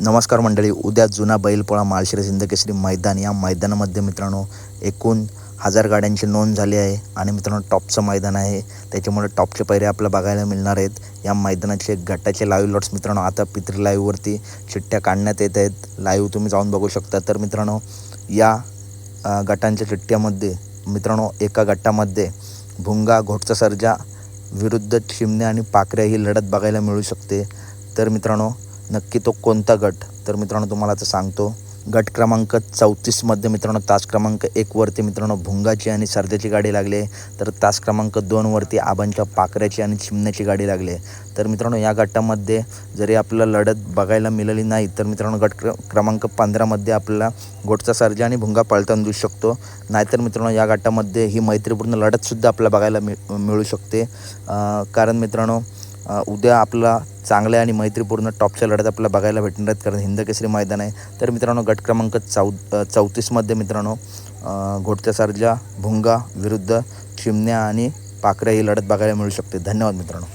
नमस्कार मंडळी उद्या जुना बैलपोळा माळशिरस हिंदकेसरी मैदान. या मैदानामध्ये मित्रांनो एकूण हजार गाड्यांची नोंद झाली आहे आणि मित्रांनो टॉपचं मैदान आहे. त्याच्यामुळे टॉपचे पैरे आपल्याला बघायला मिळणार आहेत. या मैदानाचे गटाचे लाईव्ह लॉट्स मित्रांनो आता पित्री लाईव्हवरती चिठ्ठ्या काढण्यात येत आहेत. लाईव्ह तुम्ही जाऊन बघू शकता. तर मित्रांनो या गटांच्या चिठ्ठ्यामध्ये मित्रांनो एका गटामध्ये भुंगा घोटचा सर्जा विरुद्ध चिमण्या आणि पाकऱ्या ही लढत बघायला मिळू शकते. तर मित्रांनो नक्की तो कोणता गट? तर मित्रांनो तुम्हाला आता सांगतो. गट क्रमांक चौतीसमध्ये मित्रांनो तास क्रमांक एकवरती मित्रांनो भुंगाची आणि सर्द्याची गाडी लागली. तर तास क्रमांक दोनवरती आबांच्या पाकऱ्याची आणि चिमण्याची गाडी लागली. तर मित्रांनो या गटामध्ये जरी आपल्याला लढत बघायला मिळाली नाही तर मित्रांनो गट क्रमांक पंधरामध्ये आपल्याला गोटचा सर्जा आणि भुंगा पळताना दिसू शकतो. नाहीतर मित्रांनो या गटामध्ये ही मैत्रीपूर्ण लढतसुद्धा आपल्याला बघायला मिळ मिळू शकते. कारण मित्रांनो उद्या आपला चांगल्या आणि मैत्रीपूर्ण टॉपच्या लढत आपल्याला बघायला भेटणार आहेत कारण हिंद केसरी मैदान आहे. तर मित्रांनो गट क्रमांक चौ चौतीसमध्ये मित्रांनो अ, भुंगा विरुद्ध चिमण्या आणि पाकऱ्या ही लढत बघायला मिळू शकते. धन्यवाद मित्रांनो.